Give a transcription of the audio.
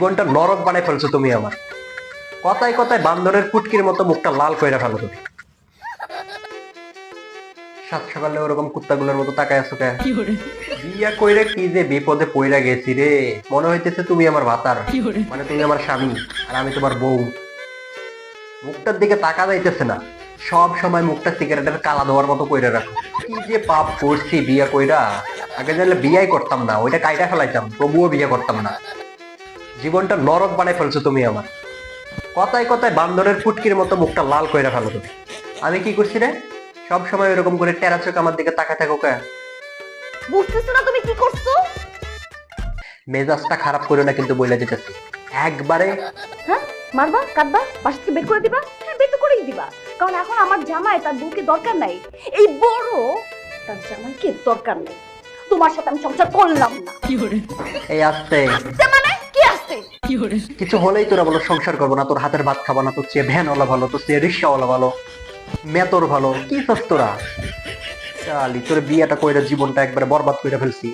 জীবনটা নরক বানাই ফেলছো তুমি আমার। কথায় কথায় বান্দরের কুটকির মতো মুখটা লাল কইরা ফেলো তুমি। সাত সকালে ওরকম কুত্তাগুলোর মতো তাকায় আছো কে বিয়া কইরা কি যে বিপদে পইরা গেছি রে? মনে হইতেছে তুমি আমার ভাতার। মানে তুমি আমার স্বামী আর আমি তোমার বউ। মুখটার দিকে তাকা যাইতেছে না। সব সময় মুখটা সিগারেটের কালা দেওয়ার মতো কইরা রাখো। কি যে পাপ করছি বিয়া কইরা। আগে জানলে বিয়াই করতাম না ওইটা কাইটা ফেলাইতাম তবুও বিয়ে করতাম না। জীবনটা নরক বানাই ফেলছো তুমি আমার। কথায় কথায় বান্দরের ফুটকির মতো মুখটা লাল কইরা ফেলো তুমি। আমি কি করছি রে? সব সময় এরকম করে টেরা চোখ আমার দিকে তাকা থাকো কে? বুঝতেছো না তুমি কি করছ? মেজাজটা খারাপ করে না কিন্তু বইলা দিতেছি। একবারে। হ্যাঁ? মারবা? কাটবা বাসা থেকে বের করে দিবা? হ্যাঁ বের তো করেই দিবা। কারণ এখন আমার জামাই তার বউকে দরকার নাই। এই বড় তার জামাইকে দরকার নেই। তোমার সাথে আমি সংসার করলাম না। এই আসতে। আসতে মানে? কি কিছু হলেই তোরা বলো সংসার করব না তোর হাতের ভাত খাব না তোর চেয়ে ভ্যানওয়ালা ভালো তোর চেয়ে রিক্সাওয়ালা ভালো মেতর ভালো কি চাস তোরা? চালি তোর বিয়েটা কইরা জীবনটা একবারে বরবাদ কইরা ফেলছি।